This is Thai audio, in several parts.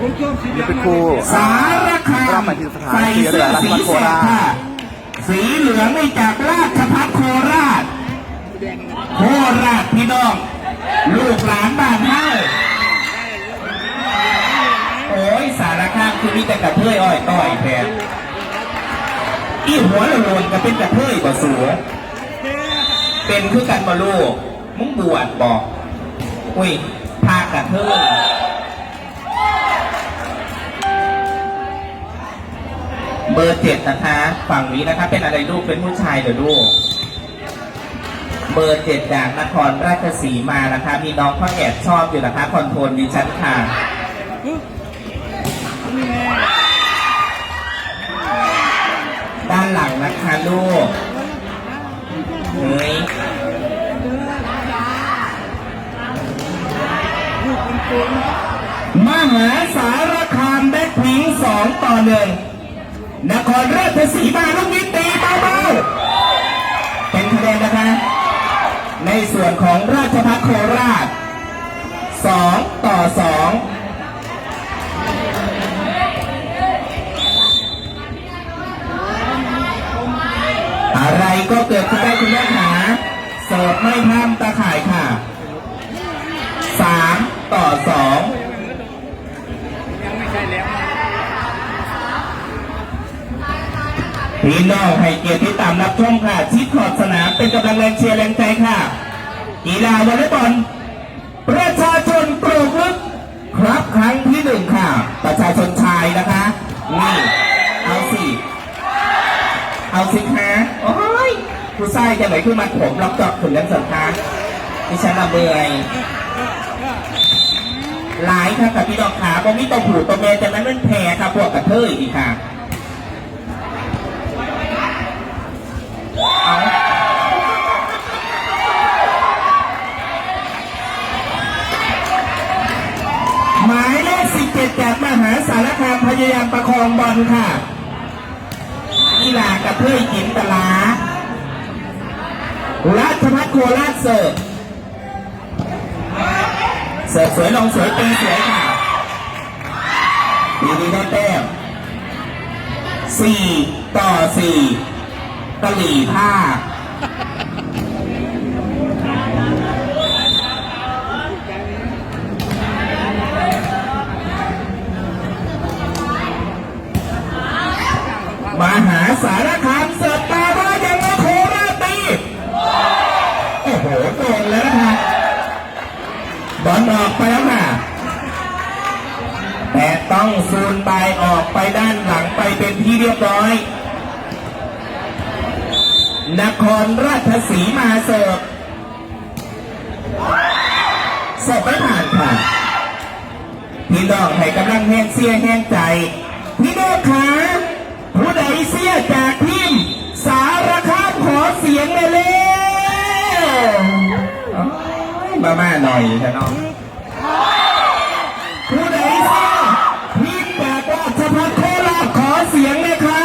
นี่เป็นคู่สารคามรับมาถึงสถานใส่ที่เรืเสื้ออราชสีพัฒโคราชสีเหลืองนี่จากราชพัฒโคราช โคราชพี่น้อง ลูกหลานบ้านเฮาโอ้ยสารคามคือมีแต่กระเทยอ้อยต้อยแทนอีหัวละโลนก็เป็นกระเทยบ่สัวเป็นคือกันบ่ลูกมึงบวชบอกอุ้ยพากระเทย เบอร์เจ็ดนะคะ ฝั่งนี้นะคะ เป็นอะไรลูกเป็นผู้ชายเดี๋ยวลูก เบอร์เจ็ดจากนครราชสีมานะคะ มีน้องพ่อแอบชอบอยู่นะคะคอนโทรลดิฉันค่ะด้านหลังนะคะลูกเฮ้ยมหาสารคามแบ็คพิงสองต่อหนึ่ง นครราชสีมาลูกนี้ตีเบาๆเป็นคะแนนนะคะ ในส่วนของราชพัฒโคราช 2 ต่อ 2อะไรก็เกิดขึ้นได้คุณแม่หาเสิร์ไม่ห้ามตาข่ายค่ะ 3 ต่อ 2 พี่น้องให้เกียรติที่ตามรับชมค่ะ ชิดขอบสนามเป็นกำลังแรงเชียร์แรงใจค่ะ กีฬาวอลเลย์บอลประชาชนปลูกลึกครับครั้งที่หนึ่งค่ะ ประชาชนชายนะคะนี่เอาสิเอาสิคะโอ้ยผู้ชายจะไหนขึ้นมาผมล็อกจอบถึงแล้วสัมภาษณ์ดิฉันละเมื่อยหลายค่ะกับพี่น้องขาบ่มีตัวผูตัวเมย์จะนั้นมันแพ้ค่ะพวกกระเทยอีกค่ะ เสิร์ฟสวยลงสวยตีสวยค่ะดีดีได้แต้มสี่ต่อสี่กะหลี่ผ้ามหาสารคามเสิร์ฟตาว่ายังไงโคราชตีโอ้โหโดนแล้วนะคะ บอลออกไปแล้วค่ะแต่ต้องซูนไปออกไปด้านหลังไปเป็นที่เรียบร้อย นครราชสีมาเสิร์ฟเสิร์ฟไม่ผ่านค่ะพี่น้องให้กำลังแห้งเสียแห้งใจ พี่น้องขาผู้ใดเสียจากทีมสารคามขอเสียงเลย มาม่าหน่อยค่ะน้องผู้ใดเสียทีมจากราชพัฒโคราชขอเสียงเลยค่ะ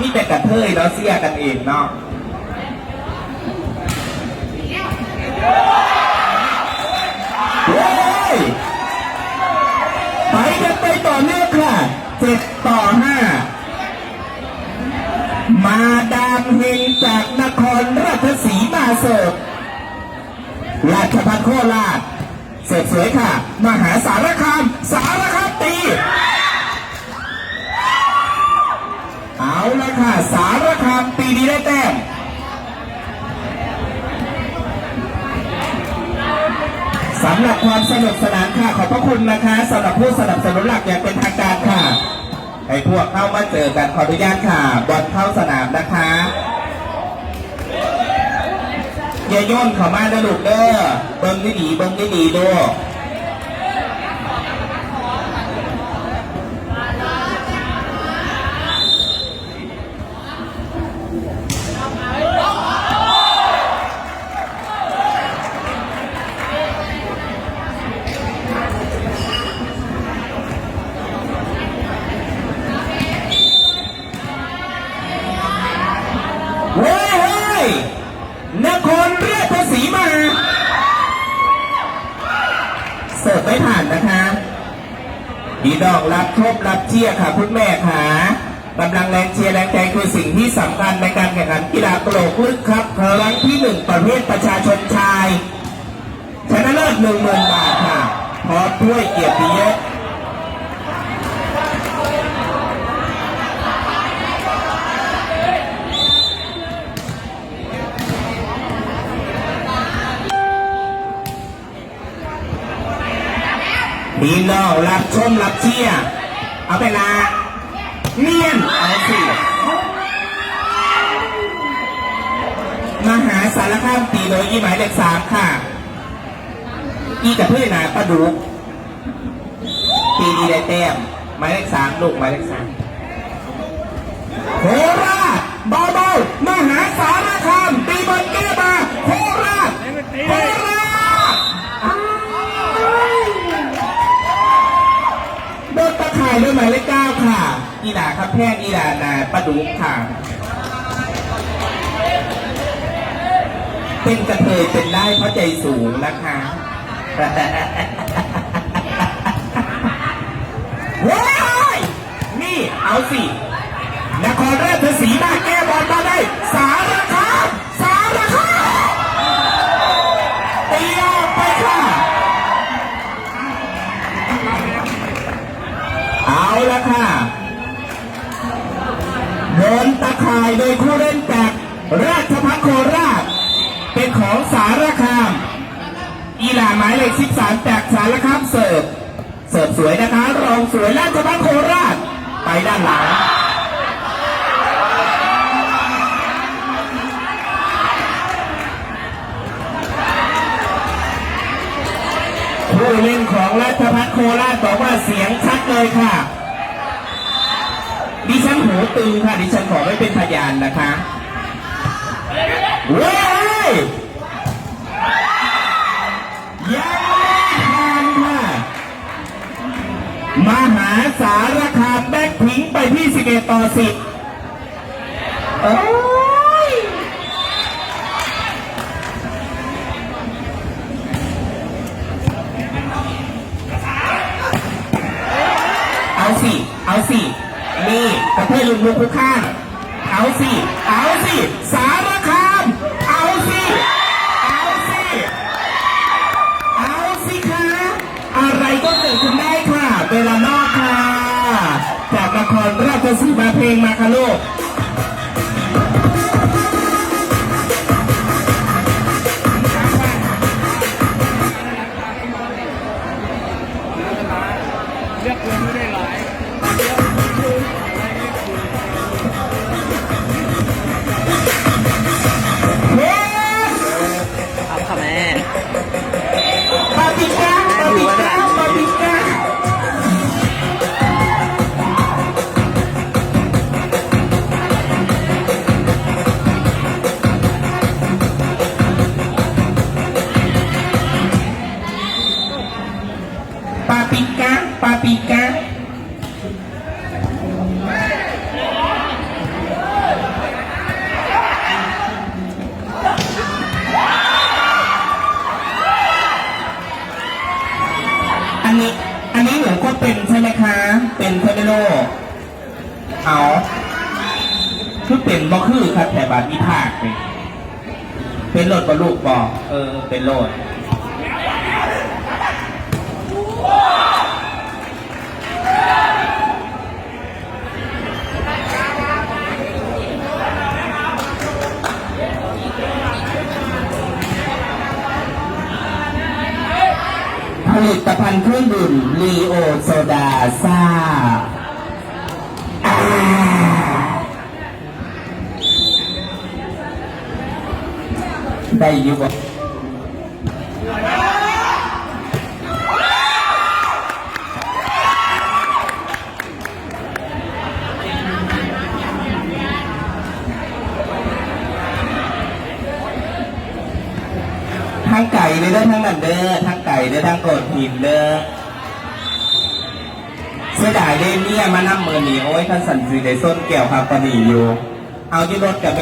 นี่แต่กระเทยเนาะเสียกันเองเนาะไปกันไปต่อเนื่องค่ะเจ็ดต่อห้า มาดามเฮงจากนครราชสีมาเสิร์ฟราชพัฒโคราชเสิร์ฟสวยค่ะ มหาสารคาม สารคามตี เอาละค่ะ สารคามตีดีได้แต้มสำหรับความสนุกสนานค่ะ ขอบพระคุณนะคะสำหรับผู้สนับสนุนหลักอย่างเป็นทางการค่ะ ให้พวกเข้ามาเจอกันขออนุญาตค่ะบอลเข้าสนามนะคะอย่าโย่นเข้ามานะลูกเด้อเบิ้งไม่ดีเบิ้งไม่ดีด้วย องรับทบรับเชียร์ค่ะ คุณแม่ค่ะกำลังแรงเชียร์แรงใจคือสิ่งที่สำคัญในการแข่งขันกีฬาโกลกลึกครับครั้งที่หนึ่งประเภทประชาชนชายชนะเลิศหนึ่งหมื่นบาทค่ะพร้อมถ้วยเกียรติยศ พี่น้องรับชมรับเชียร์เอาไปละเนียนเอาสิมหาสารคามตีโดยอีหมายเลขสามค่ะ อีกับเพื่อนนาประดุกปีดีได้แต้มหมายเลขสามลูกหมายเลขสามโคราชเบาๆมหาสารคามตีบอลแก้มาโคราชโคราช โดนตะข่ายด้วยหมายเลขเก้าค่ะอีหลาครับแพงอีหลานาปลาดุกค่ะ เป็นกระเทยเป็นได้เพราะใจสูงนะคะว้ายนี่เอาสิ นครราชสีมาแก้บอลมาได้สารคา ละค่ะโดนตะข่ายโดยผู้เล่นจากราชพัฒโคราช เป็นของสารคาม อีหลาหมายเลข13จากสารคามเสิร์ฟ เสิร์ฟสวยนะคะ รองสวยราชพัฒโคราช ไปด้านหลังผู้เล่นของราชพัฒโคราชบอกว่าเสียงชัดเลยค่ะ ดิฉันหูตึงค่ะ ดิฉันขอไม่เป็นพยานนะคะเว้ยยังไม่ทานค่ะ มหาสารคามแบกทิ้งไปที่ 11 ต่อ 10โอ้ย เอาสิ เอาสิ นี่ ประเทลุงลุงคุกข้างเอาสิเอาสิสารคามเอาสิเอาสิเอาสิคะอะไรก็เกิดขึ้นได้ค่ะ เวลานอกค่ะ จากละครราชสีมาเพลงมาคาโลก อันนี้ อันนี้หนูก็เป็นใช่ไหมคะ เป็นเทเลโลเอาคือเป็นบ่คือครับแต่บาดมีภาคเป็นเป็นโหลดบ่ลูกบอกเออ เป็นโหลด ลิตภัณฑ์เครื่องดื่มลีโอโซดาซ่าได้ยุบ ทั้งไก่เลยเด้อทั้งนั้นเด้อทั้งไก่เด้อทั้งโกดหินเด้อเสียดายเด้เนี่ยมานั่งมือหนีโอ้ยท่านสันสีได้ส้นแก้วครับปนีอยู่ เอาที่รถกับ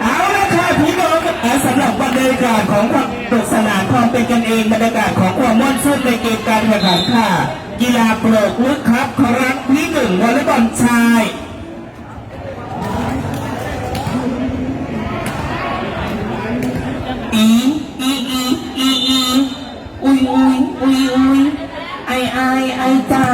เอาละค่ะพี่น้องเอ่อสำหรับวันรยากาศของความสนุกสนานความเป็นกันเองบรรยากาศของความม่วนซื่นในเกมการแข่งขันค่ะ กีฬาโปรกลึกครับครั้งที่หนึ่งวอลเลย์บอลชาย อีอีอีอีอี อุ้ยอุ้ยอุยอุยไอไอไอจ้า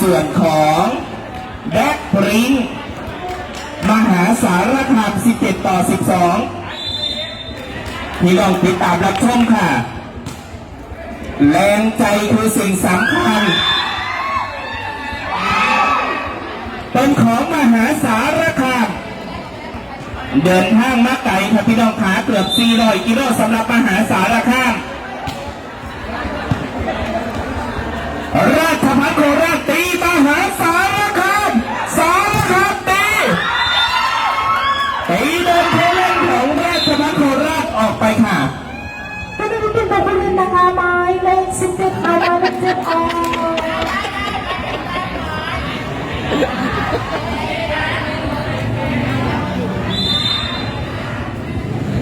ส่วนของแบ็คปริงมหาสารคาม 17 ต่อ 12 พี่น้องติดตามรับชมค่ะ แรงใจคือสิ่งสำคัญ เป็นของมหาสารคาม เดินทางมาไกลครับพี่น้องขาเกือบ 400 กิโลสำหรับมหาสารคาม ราชพัฒโคราชตี หารสารคามสารคามตีตีโดนเทเล่นของราชพัฒโคราชออกไปค่ะก็ได้เป็นตัวผู้เล่นะคะหมายเลขสิบเจ็ดหมายเลขเจ็ดออก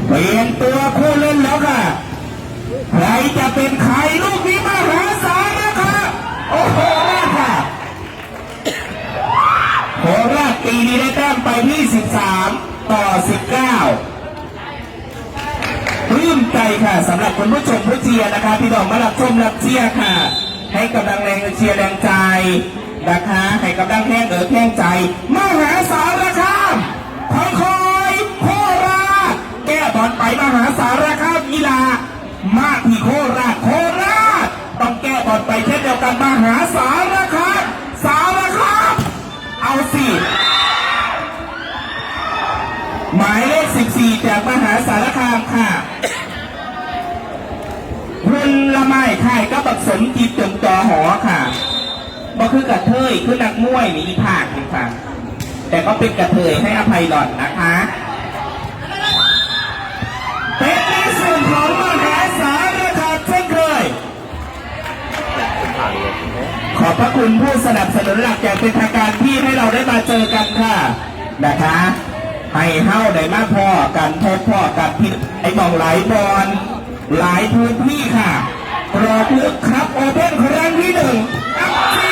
เปลี่ยนตัวผู้เล่นแล้วค่ะ ใครจะเป็นใครลูกนี้มาหาศาลนะคะโอ้โหราชค่ะโคราช ปีนี้ได้แต้มไปที่13 ต่อ 19ปลื้มใจค่ะสำหรับคุณผู้ชมผู้เชียร์นะคะพี่น้องมารับชมรับเชียร์ค่ะ ให้กำลังแรงเชียร์แรงใจนะคะให้กำลังแห้งเออแข้งใจมหาสารคามคอยคอยโคราชแก้บอลไปมหาสารคามกีฬามาที่โคราชโคราชต้องแก้บอลไปเช่นเดียวกันมหาสารคามสารคามเอาสิ หมายเลข 14 จากมหาสารคามค่ะรุ่นละไม้ค่ายก็บักสมจิตจงจอหอค่ะบ่คือกระเทยคือนักมวยนี่อีภาคนี่ค่ะ แต่ก็เป็นกระเทยให้อภัยหล่อนนะคะเป็นในส่วนของมหาสารคามเช่นเคย ขอบพระคุณผู้สนับสนุนหลักอย่างเป็นทางการที่ให้เราได้มาเจอกันค่ะนะคะ ให้เฮ้าได้มาพ่อกันพบพ่อกับพี่ไอ้มองหลายบอลหลายพื้นที่ค่ะกรอบลึกครับโอเพ่นครั้งที่หนึ่งอัพซี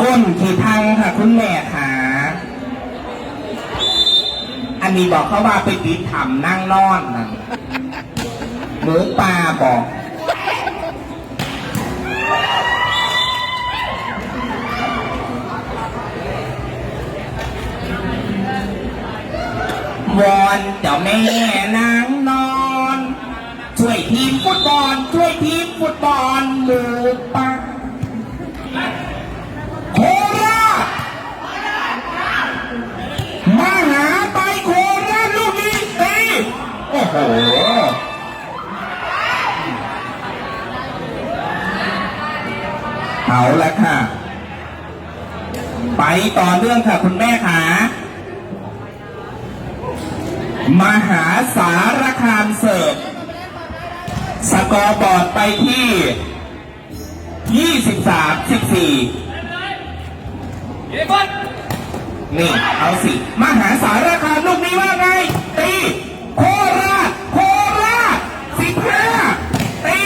ก้นขี่พังค่ะ คุณแม่ค่ะ อันนี้บอกเขาว่าไปติดถ้ำนั่งนอนนะหมูป่าบอก วอนเจ้าแม่นางนอน ช่วยทีมฟุตบอลช่วยทีมฟุตบอลหมูป่าโคราชมาหาไปโคราชลูกนี้ตีโอ้โหเอาละค่ะ ไปต่อเรื่องค่ะคุณแม่ขามาหาสารคามเสิร์ฟ ส กอร์บอร์ดไปที่23 14นี่เอาสิมหาสารคามลูกนี้ว่าไง ตีโคราชโคราชสิบห้าตี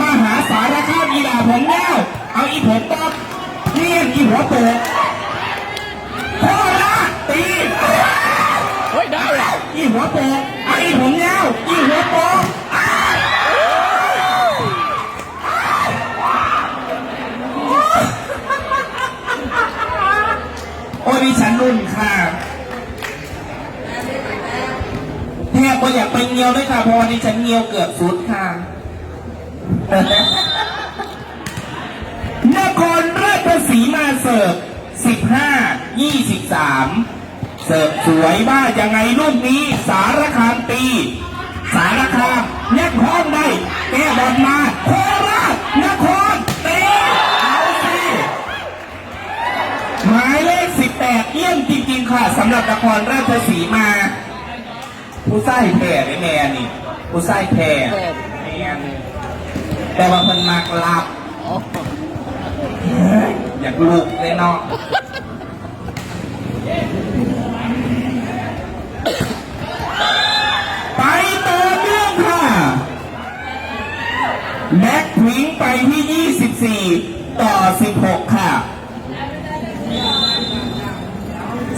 มหาสารคามอีดาผมแก้วเอาอีผมตอบเนียนอีหัวโปกโคราชตีเฮ้ยได้เหรออีหัวโปกเอาอีผมยาวอีหัวโป นรุ่นค่ะแทบไม่อยากไปเงียวเลยค่ะเพราะวันนี้ฉันเงียวเกือบสุดค่ะนครราชสีมาเสิร์ฟ15 23เสิร์ฟสวยบ้ายังไงลูกนี้ สารคามตี สารคามยักห้องได้แก้บอลมาโคราชนครตีเอาสิ หมายเลข18เยี่ยมจริง ๆ ค่ะสำหรับนครราชสีมา ผู้ไส้แผ่ได้แม่นี่ ผู้ไส้แผ่แม่นแต่ว่ามันมากลับอยากลูกเลยเนาะไปต่อเนื่องค่ะแม็กทวิงไปที่ 24 ต่อ 16 ค่ะ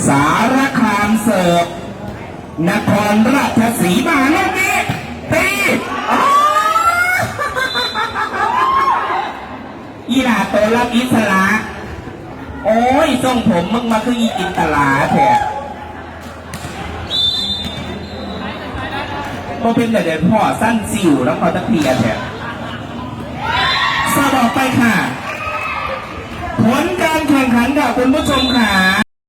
สารคามเสิร์ฟนครราชสีมาลูกนี้ตีอีหลาตัวรับอิสระ โอ้ยทรงผมมึงมาคืออีอินตลาแท้ก็เป็นแต่เด็นพ่อสั้นสิวแล้วพอตะเพียแท้สอบออกไปค่ะ ผลการแข่งขันค่ะคุณผู้ชมค่ะ